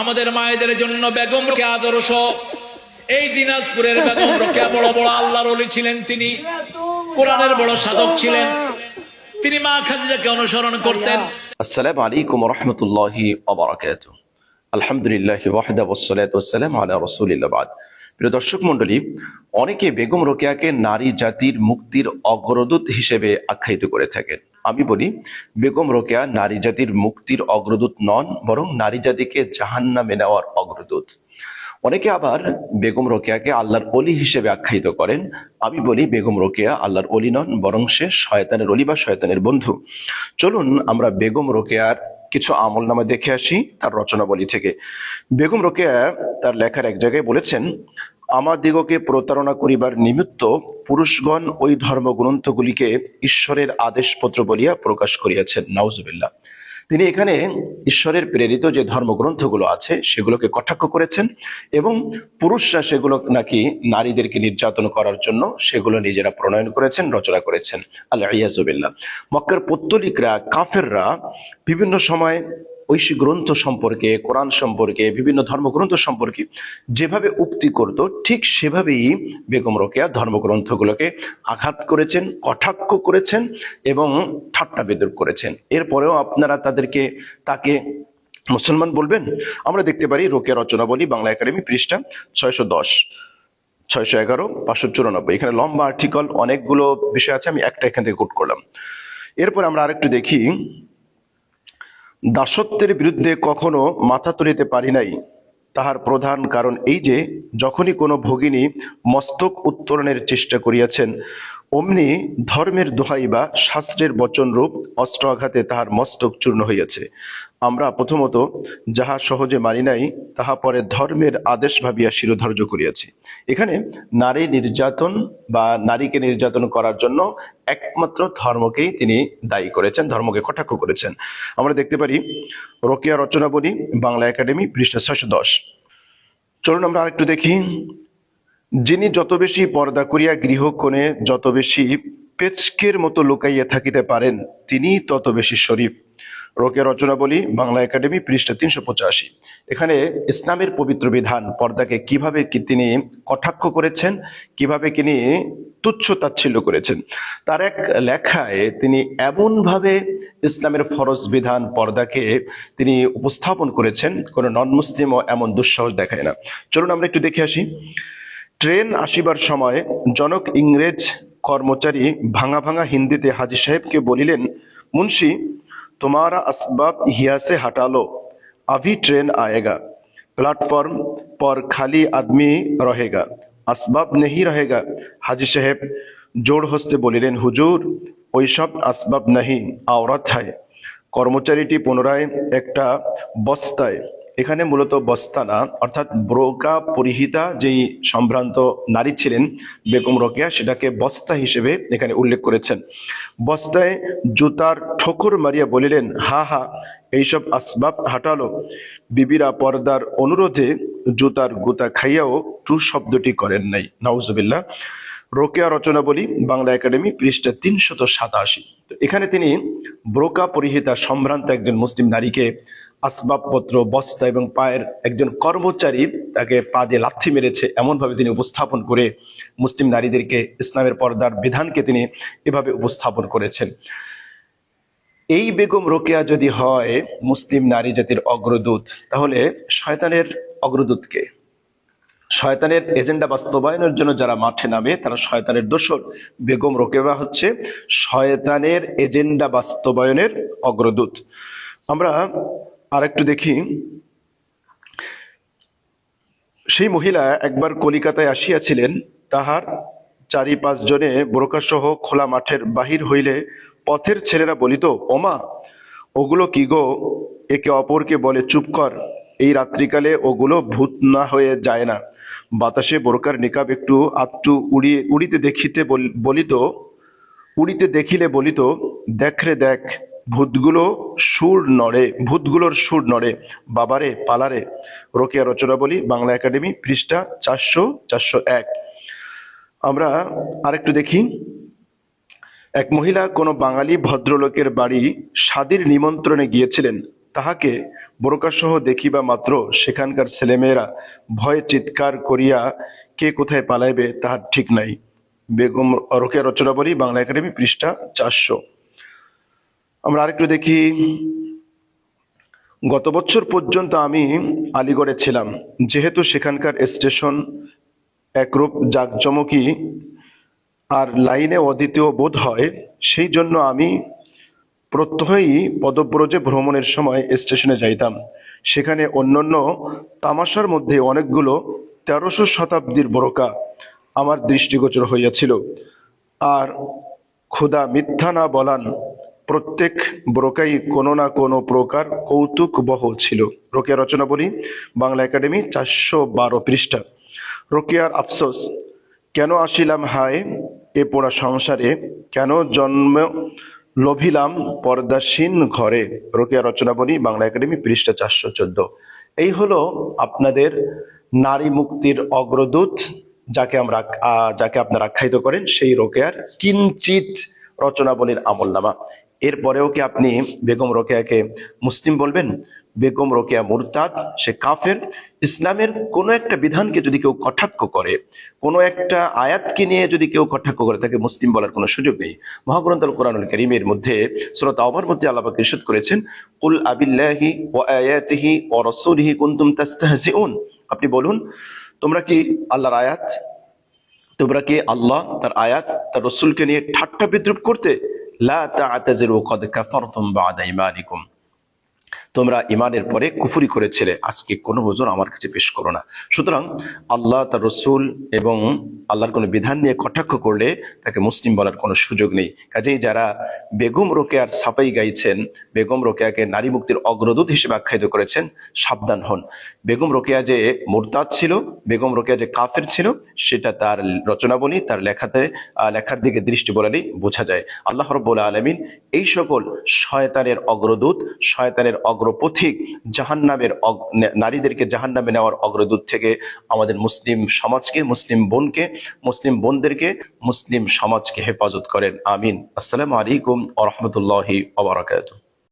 আমাদের মায়েদের জন্য বেগম রোকে আদর্শ। এই দিনাজপুরের বেগম রোকেয়া বড় বড় আল্লাহর অলি ছিলেন তিনি। কোরআনের বড় সাধক ছিলেন। তিনি মা খাদিজাকে অনুসরণ করতেন। আসসালামু আলাইকুম রহমতুল্লাহি আলহামদুলিল্লাহ ওয়াহদা ওয়াসসালাতু ওসালাম আলা রসুলিল্লাহ বাদ। প্রিয় দর্শক মন্ডলী অনেকে বেগম রোকেয়াকে নারী জাতির মুক্তির অগ্রদূত হিসেবে আখ্যায়িত করে থাকেন। আমি বলি, বেগম রোকেয়া নারী জাতির মুক্তির অগ্রদূত নন, বরং নারী জাতিকে জাহান্নামে নেওয়ার অগ্রদূত। অনেকে আবার বেগম রোকেয়াকে আল্লাহর অলি হিসেবে আখ্যায়িত করেন। আমি বলি, বেগম রোকেয়া আল্লাহর অলি নন, বরং সে শয়তানের অলি বা শয়তানের বন্ধু। চলুন আমরা বেগম রোকেয়ার কিছু আমল নামা দেখে আসি, তার রচনাবলী থেকে। বেগম রোকেয়া তার লেখার এক জায়গায় বলেছেন আমাদিগকে প্রতারণা করিবার নিমিত্ত পুরুষগণ ওই ধর্মগ্রন্থগুলিকে ঈশ্বরের আদেশপত্র বলিয়া প্রকাশ করিয়াছেন। নাউজুবিল্লাহ। তিনি এখানে ঈশ্বরের প্রেরিত যে ধর্মগ্রন্থগুলো আছে, সেগুলোকে কটাক্ষ করেছেন এবং পুরুষরা সেগুলো নাকি নারীদেরকে নির্যাতন করার জন্য সেগুলো নিজেরা প্রণয়ন করেছেন, রচনা করেছেন। আল্লাহ ইয়াজুবিল্লাহ মক্কার পত্তলিকরা, কাফেররা বিভিন্ন সময় ঐশী গ্রন্থ সম্পর্কে, কোরআন সম্পর্কে, বিভিন্ন ধর্মগ্রন্থ সম্পর্কে যেভাবে উক্তি করত, ঠিক সেভাবেই বেগম রোকেয়া ধর্মগ্রন্থগুলোকে আঘাত করেছেন, কটাক্ষ করেছেন এবং ঠাট্টা বিদ্রুপ করেছেন। এরপরেও আপনারা তাদেরকে, তাকে মুসলমান বলবেন? আমরা দেখতে পারি রোকেয়া রচনাবলী বাংলা একাডেমি পৃষ্ঠা ছয়শো দশ, ছয়শো এগারো, পাঁচশো চুরানব্বই। এখানে লম্বা আর্টিকল অনেকগুলো বিষয় আছে, আমি একটা এখান থেকে কোট করলাম। এরপর আমরা আরেকটু দেখি দাসত্বের বিরুদ্ধে কখনো মাথা তুলিতে পারি নাই। তাহার প্রধান কারণ এই যে, যখনই কোনো ভগিনী মস্তক উত্তোলনের চেষ্টা করিয়াছেন, অমনি ধর্মের দোহাই বা শাস্ত্রের বচনরূপ অস্ত্র আঘাতে তাহার মস্তক চূর্ণ হইয়াছে। আমরা প্রথমত যাহা সহজে মানি নাই, তাহা পরে ধর্মের আদেশ ভাবিয়া শিরোধার্য করিয়াছি। এখানে নারী নির্যাতন বা নারীকে নির্যাতন করার জন্য একমাত্র ধর্মকেই তিনি দায়ী করেছেন, ধর্মকে কটাক্ষ করেছেন। আমরা দেখতে পারি, রোকেয়া রচনাবলী, বাংলা একাডেমি, পৃষ্ঠা ছয়শো দশ। চলুন আমরা আরেকটু দেখি। যিনি যত বেশি পর্দা করিয়া গৃহকোণে যত বেশি পেচকের মতো লুকাইয়া থাকিতে পারেন, তিনি তত বেশি শরীফ। রোকে রচনা বলি বাংলা একাডেমি পৃষ্ঠা তিনশো পঁচাশি। এখানে ইসলামের পবিত্র বিধান, পর্দাকে কীভাবে কি তিনি কটাক্ষ করেছেন, কীভাবে তিনি তুচ্ছ তাচ্ছিল্য করেছেন। তার এক লেখায় তিনি এমনভাবে ইসলামের ফরজ বিধান, পর্দাকে তিনি উপস্থাপন করেছেন, কোনো নন মুসলিমও এমন দুঃসাহস দেখায় না। চলুন আমরা একটু দেখে আসি। ট্রেন আসিবার সময় জনক ইংরেজ কর্মচারী ভাঙা ভাঙা হিন্দিতে হাজি সাহেবকে বলিলেন, মুন্সি তোমারা আসবাব হিয়া से हटा लो अभी ट्रेन आएगा प्लेटफॉर्म पर खाली आदमी रहेगा আসবাব নেহি रहेगा হাজি সাহেব জোর হস্তে বলিলেন হুজুর ওইসব আসবাব নাহি আওরাত হায় কর্মচারীটি পুনরায় একটা বস্তায় এখানে মূলত বস্তানা, অর্থাৎ ব্রোকা পরিহিতা যেই সম্ভ্রান্ত নারী ছিলেন বেগম রোকেয়া, সেটাকে বস্তা হিসেবে এখানে উল্লেখ করেছেন। বস্তায় জুতার ঠোকর মারিয়া বলিলেন, হা হা, এইসব আসবাব হাঁটালো। বিবিরা পর্দার অনুরোধে জুতার গুতা খাইয়াও টু শব্দটি করেন নাই। নাউজুবিল্লাহ। রোকেয়া রচনা বলি বাংলা একাডেমি পৃষ্ঠা তিনশত সাতাশি। তো এখানে তিনি ব্রোকা পরিহিতা সম্ভ্রান্ত একজন মুসলিম নারীকে আসবাবপত্র, বস্তা এবং পায়ের একজন কর্মচারী তাকে পা দিয়ে লাথি মেরেছে। এমনভাবে তিনি উপস্থাপন করে মুসলিম নারীদেরকে ইসলামের পর্দার বিধানকে তিনি এভাবে উপস্থাপন করেছেন। এই বেগম রোকেয়া যদি হয় মুসলিম নারী জাতির অগ্রদূত, তাহলে শয়তানের অগ্রদূতকে শয়তানের এজেন্ডা বাস্তবায়নের জন্য যারা মাঠে নামে, তারা শয়তানের দোসর বেগম রোকেয়া হচ্ছে শয়তানের এজেন্ডা বাস্তবায়নের অগ্রদূত। আমরা আরেকটু দেখি। সেই মহিলা একবার কলিকাতায় আসিয়াছিলেন, তাহার চারি পাঁচ জনে বোরকাসহ খোলা মাঠের বাহির হইলে পথের ছেলেরা বলিত, ওমা, ওগুলো কি গো? একে অপরকে বলে, চুপ কর, এই রাত্রিকালে ওগুলো ভূত না হয়ে যায় না। বাতাসে বোরকার নিকাব একটু আটটু উড়িয়ে, উড়িতে দেখিতে বল- বলিত, উড়িতে দেখিলে বলিত, দেখ রে দেখ ভূতগুলো সুর নড়ে, ভূতগুলোর সুর নড়ে। বাবারে, পালারে। রোকেয়া রচনা বলি একাডেমি, পৃষ্ঠা চারশো চারশো এক। আমরা আরেকটু দেখি। এক মহিলা কোনো বাঙালি ভদ্রলোকের বাড়ি স্বাদীর নিমন্ত্রণে গিয়েছিলেন। তাহাকে বোরকা সহ দেখিবা মাত্র সেখানকার ছেলেমেয়েরা ভয়ে চিৎকার করিয়া কে কোথায় পালাইবে তাহার ঠিক নাই। বেগম, রোকেয়া রচনাবলী বাংলা একাডেমি, পৃষ্ঠা চারশো। আমরা আরেকটু দেখি। গত বছর পর্যন্ত আমি আলিগড়ে ছিলাম। যেহেতু সেখানকার স্টেশন একরূপ জাঁকজমকি আর লাইনে অদ্বিতীয় বোধ হয়, সেই জন্য আমি প্রত্যহই পদব্রজে ভ্রমণের সময় স্টেশনে যাইতাম। সেখানে অন্যান্য তামাশার মধ্যে অনেকগুলো তেরোশো শতাব্দীর বোরকা আমার দৃষ্টিগোচর হইয়াছিল। আর ক্ষুদা মিথ্যা না বলান প্রত্যেক বোরকাই কোনো না কোনো প্রকার কৌতুক বহ ছিল। রোকেয়া রচনা বলি একাডেমি চারশো বারো পৃষ্ঠা। রোকেয়ার আফসোস, কেন আসিলাম হায় এ পোড়া সংসারে? কেন জন্ম লোভিলাম পর্দাসীন ঘরে? রোকেয়া রচনা বলি একাডেমি পৃষ্ঠা চারশো চোদ্দ। এই হলো আপনাদের নারী মুক্তির অগ্রদূত যাকে আমরা যাকে আপনারা আখ্যায়িত করেন, সেই রোকেয়ার কিঞ্চিত রচনাবলীর আমলনামা। এরপরেও কি আপনি বেগম রোকেয়াকে মুসলিম বলবেন? বেগম রোকেয়া মুরতাদ, সে কাফের। ইসলামের কোনো একটা বিধানকে যদি কেউ কটাক্ষ করে, কোনো একটা আয়াতকে নিয়ে যদি কেউ কটাক্ষ করে, তাকে মুসলিম বলার কোনো সুযোগ নেই। মহাগ্রন্থ আল কোরআনুল করিমের মধ্যে সুরত আওয়ার মধ্যে আল্লাহ পাক করেছেন, কুল আবিল্লাহি ওয়া আয়াতিহি ওয়া রাসূলিহি কুনতুম তাস্তাহজিউন। আপনি বলুন, তোমরা কি আল্লাহর আয়াত? তোমরা কি আল্লাহ তার আয়াত, তার রসুলকে নিয়ে ঠাট্টা বিদ্রুপ করতে لا تعتزلوا قد كفرتم بعد إيمانكم. তোমরা ইমানের পরে কুফুরি করেছিলে। আজকে কোনো ওজন আমার কাছে পেশ করো না। সুতরাং আল্লাহ তার রসুল এবং আল্লাহর কোনো বিধান নিয়ে কটাক্ষ করলে তাকে মুসলিম বলার কোনো সুযোগ নেই। কাজেই যারা বেগম রোকেয়ার সাফাই গাইছেন, বেগম রোকেয়াকে নারী মুক্তির অগ্রদূত হিসেবে আখ্যায়িত করেছেন, সাবধান হন। বেগম রোকেয়া যে মোরতাদ ছিল, বেগম রোকেয়া যে কাফের ছিল, সেটা তার রচনাবলী, তার লেখাতে লেখার দিকে দৃষ্টি বলালেই বোঝা যায়। আল্লাহ রব্বুল আলমিন এই সকল শয়তানের অগ্রদূত, শয়তানের অগ্রপথিক জাহান্নামের নারীদেরকে জাহান্নামে নেওয়ার অগ্রদূত থেকে আমাদের মুসলিম সমাজকে, মুসলিম বোনকে, মুসলিম বোনদেরকে, মুসলিম সমাজকে হেফাজত করেন। আমিন। আসসালামু আলাইকুম আ রহমতুল্লাহি